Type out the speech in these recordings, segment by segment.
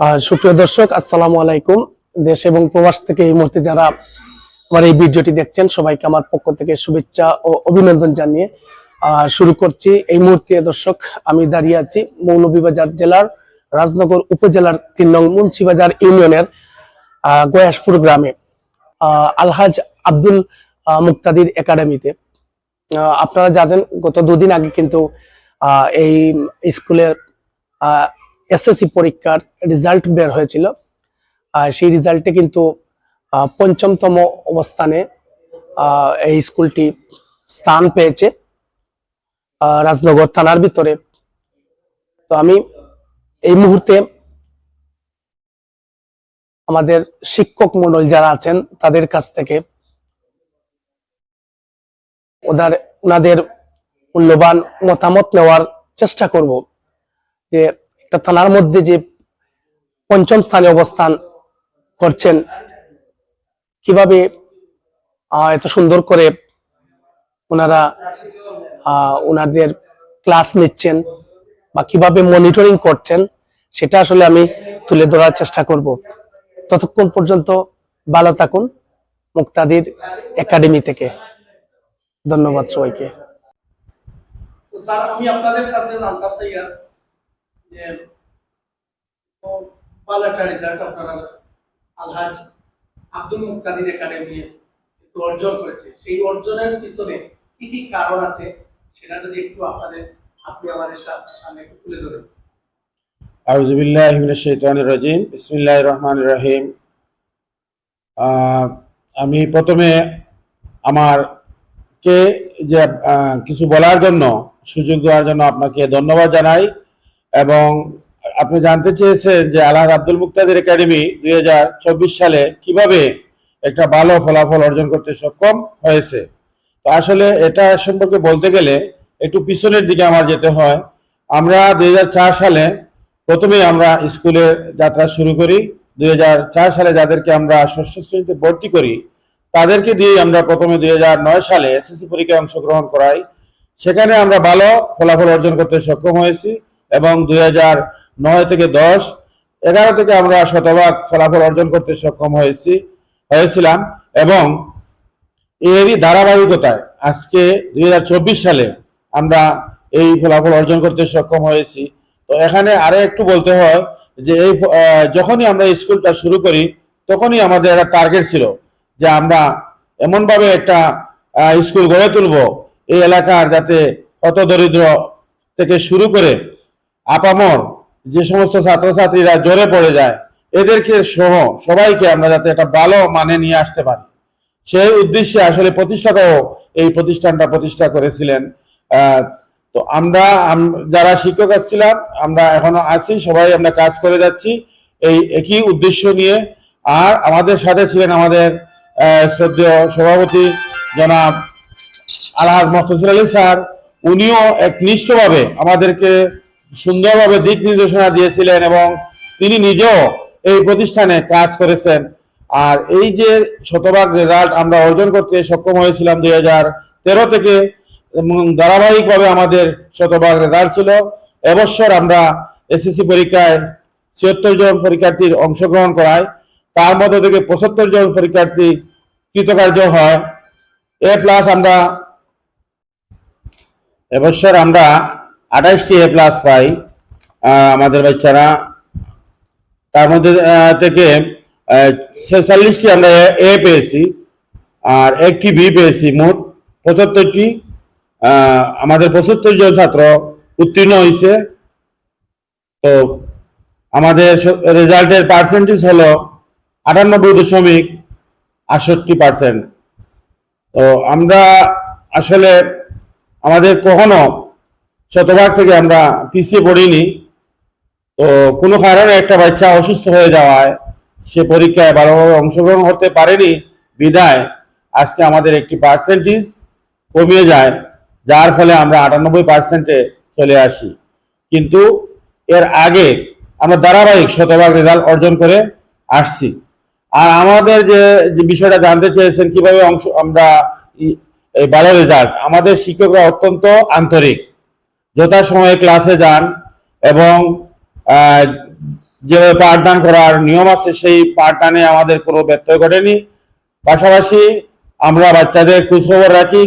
সুপ্রিয় দর্শক, আসসালামু আলাইকুম। দেশ এবং প্রবাস থেকে এই মুহূর্তে যারা আমার এই ভিডিওটি দেখছেন, সবাইকে আমার পক্ষ থেকে শুভেচ্ছা ও অভিনন্দন জানিয়ে শুরু করছি এই মুহূর্তে। দর্শক, আমি দাঁড়িয়ে আছি মৌলভীবাজার জেলার রাজনগর উপজেলার তিন নং মুন্সিবাজার ইউনিয়নের গয়াসপুর গ্রামে আলহাজ আব্দুল মুক্তাদির একাডেমিতে। আপনারা জানেন, গত দুদিন আগে কিন্তু এই স্কুলের এসএসসি পরীক্ষার রেজাল্ট বের হয়েছিল। আহ, সেই রেজাল্টে কিন্তু পঞ্চমতম অবস্থানে এই স্কুলটি স্থান পেয়েছে রাজনগর থানার ভিতরে। তো আমি এই মুহূর্তে আমাদের শিক্ষক মন্ডল যারা আছেন তাদের কাছ থেকে ওদের ওনাদের মূল্যবান মতামত নেওয়ার চেষ্টা করব যে একটা থানার মধ্যে যে পঞ্চম স্থানে অবস্থান করছেন, কীভাবে এত সুন্দর করে ওনারা ওনাদের ক্লাস নিচ্ছেন বা কীভাবে মনিটরিং করছেন, সেটা আসলে আমি তুলে ধরার চেষ্টা করব। ততক্ষণ পর্যন্ত ভালো থাকুন, মুক্তাদির একাডেমি থেকে। ধন্যবাদ সবাইকে। স্যার, আমি আপনাদের কাছে জানতাম আমি প্রথমে আমার কে যে কিছু বলার জন্য সুযোগ দেওয়ার জন্য আপনাকে ধন্যবাদ জানাই। এবং আপনি জানতে চেয়েছেন যে আলহাজ আব্দুল মুক্তাদির একাডেমি দুই হাজার চব্বিশ সালে কীভাবে একটা ভালো ফলাফল অর্জন করতে সক্ষম হয়েছে। তো আসলে এটা সম্পর্কে বলতে গেলে একটু পিছনের দিকে আমার যেতে হয়। আমরা দুই হাজার চার সালে প্রথমে আমরা স্কুলের যাত্রা শুরু করি। দুই হাজার চার সালে যাদেরকে আমরা ষষ্ঠ শ্রেণীতে ভর্তি করি, তাদেরকে দিয়ে আমরা প্রথমে দুই হাজার নয় সালে এসএসসি পরীক্ষায় অংশগ্রহণ করাই। সেখানে আমরা ভালো ফলাফল অর্জন করতে সক্ষম হয়েছি। এবং দুই নয় থেকে দশ, এগারো থেকে আমরা শতভাগ ফলাফল অর্জন করতে সক্ষম হয়েছি, হয়েছিলাম এবং এরই ধারাবাহিকতায় আজকে দুই হাজার চব্বিশ সালে আমরা এই ফলাফল অর্জন করতে সক্ষম হয়েছি। তো এখানে আরও একটু বলতে হয় যে এই যখনই আমরা স্কুলটা শুরু করি, তখনই আমাদের একটা টার্গেট ছিল যে আমরা এমনভাবে একটা স্কুল গড়ে তুলব এই এলাকার যাতে অত দরিদ্র থেকে শুরু করে আপামর যে সমস্ত ছাত্রছাত্রীরা জোরে পড়ে যায়, এদেরকে সহ সবাইকে আমরা যাতে একটা ভালো মানে নিয়ে আসতে পারি। সেই উদ্দেশ্যে আসলে প্রতিষ্ঠাতাও এই প্রতিষ্ঠানটা প্রতিষ্ঠা করেছিলেন। তো আমরা যারা শিক্ষক আসছিলাম, আমরা এখনও আছি, সবাই আমরা কাজ করে যাচ্ছি এই একই উদ্দেশ্য নিয়ে। আর আমাদের সাথে ছিলেন আমাদের শ্রদ্ধেয় সভাপতি জনাব আলহাজ মখতুর আলী স্যার। উনিও একনিষ্ঠভাবে আমাদেরকে সুন্দরভাবে দিক নির্দেশনা দিয়েছিলেন এবং তিনি নিজেও এই প্রতিষ্ঠানে কাজ করেছেন। আর এই যে শতভাগ রেজাল্ট আমরা অর্জন করতে সক্ষম হয়েছিলাম দুই হাজার তেরো থেকে ধারাবাহিকভাবে আমাদের শতভাগ রেজাল্ট ছিল। এবছর আমরা এসএসসি পরীক্ষায় ছিয়াত্তর জন পরীক্ষার্থীর অংশগ্রহণ করায়, তার মধ্যে থেকে পঁচাত্তর জন পরীক্ষার্থী কৃতকার্য হয়। এ প্লাস আমরা, এবছর আমরা আঠাইশটি এ প্লাস পাই আমাদের বাচ্চারা। তার মধ্যে থেকে ছেচল্লিশটি আমরা এ পেয়েছি, আর একটি বি পেয়েছি মোট পঁচাত্তরটি। আমাদের পঁচাত্তর জন ছাত্র উত্তীর্ণ হয়েছে তো আমাদের রেজাল্টের পার্সেন্টেজ হলো আটানব্বই দশমিক আটষট্টি পার্সেন্ট তো আমরা আসলে আমাদের কখনো শতভাগ থেকে আমরা পিছিয়ে পড়িনি। তো কোনো কারণে একটা বাচ্চা অসুস্থ হয়ে যাওয়ায় সে পরীক্ষায় ভালোভাবে অংশগ্রহণ করতে পারেনি। বিদায় আজকে আমাদের একটি পার্সেন্টেজ কমিয়ে যায়, যার ফলে আমরা আটানব্বই পার্সেন্টে চলে আসি। কিন্তু এর আগে আমরা ধারাবাহিক শতভাগ রেজাল্ট অর্জন করে আসছি। আর আমাদের যে বিষয়টা জানতে চেয়েছেন, কীভাবে অংশ, আমরা এই ভালো রেজাল্ট আমাদের শিক্ষকরা অত্যন্ত আন্তরিক। যথাসময়ে ক্লাসে যান এবং আহ, যে পাঠদান করার নিয়ম আছে সেই পাঠদানে আমাদের কোনো ব্যত্যয় ঘটেনি। পাশাপাশি আমরা বাচ্চাদের খোঁজখবর রাখি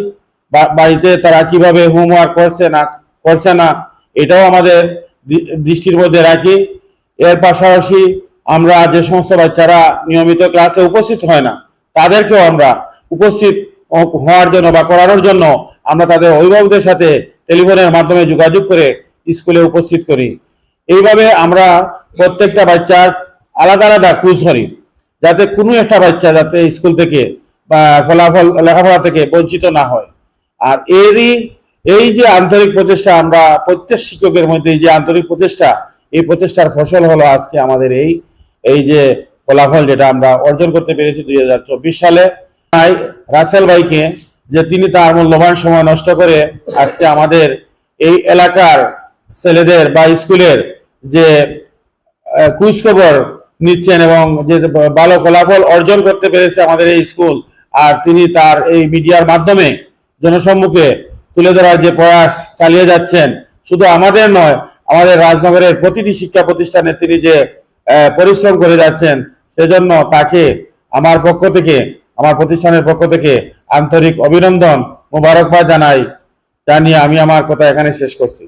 বাড়িতে তারা কীভাবে হোমওয়ার্ক করছে না করছে না এটাও আমাদের দৃষ্টির মধ্যে রাখি। এর পাশাপাশি আমরা যে সমস্ত বাচ্চারা নিয়মিত ক্লাসে উপস্থিত হয় না তাদেরকেও আমরা উপস্থিত হওয়ার জন্য বা করানোর জন্য আমরা তাদের অভিভাবকদের সাথে টেলিফোনের মাধ্যমে যোগাযোগ করে স্কুলে উপস্থিত করি। এইভাবে আমরা প্রত্যেকটা বাচ্চার আলাদা আলাদা খোঁজ করি যাতে কোনো একটা বাচ্চা যাতে স্কুল থেকে বা ফলাফল, লেখাপড়া থেকে বঞ্চিত না হয়। আর এরই, এই যে আন্তরিক প্রচেষ্টা আমরা প্রত্যেক শিক্ষকের মধ্যে যে আন্তরিক প্রচেষ্টা, এই প্রচেষ্টার ফসল হলো আজকে আমাদের এই এই যে ফলাফল যেটা আমরা অর্জন করতে পেরেছি দুই হাজার চব্বিশ সালে। রাসেল ভাইকে যে তিনি তার মূল্যবান সময় নষ্ট করে আজকে আমাদের এই এলাকার ছেলেদের বা স্কুলের যে খোঁজখবর নিচ্ছেন এবং যে ভালো ফলাফল অর্জন করতে পেরেছে আমাদের এই স্কুল, আর তিনি তার এই মিডিয়ার মাধ্যমে জনসম্মুখে তুলে ধরার যে প্রয়াস চালিয়ে যাচ্ছেন, শুধু আমাদের নয়, আমাদের রাজনগরের প্রতিটি শিক্ষা প্রতিষ্ঠানে তিনি যে পরিশ্রম করে যাচ্ছেন, সেজন্য তাকে আমার পক্ষ থেকে, আমার প্রতিষ্ঠানের পক্ষ থেকে আন্তরিক অভিনন্দন মোবারকবাদ জানাই। জানিয়ে আমি আমার কথা এখানে শেষ করছি।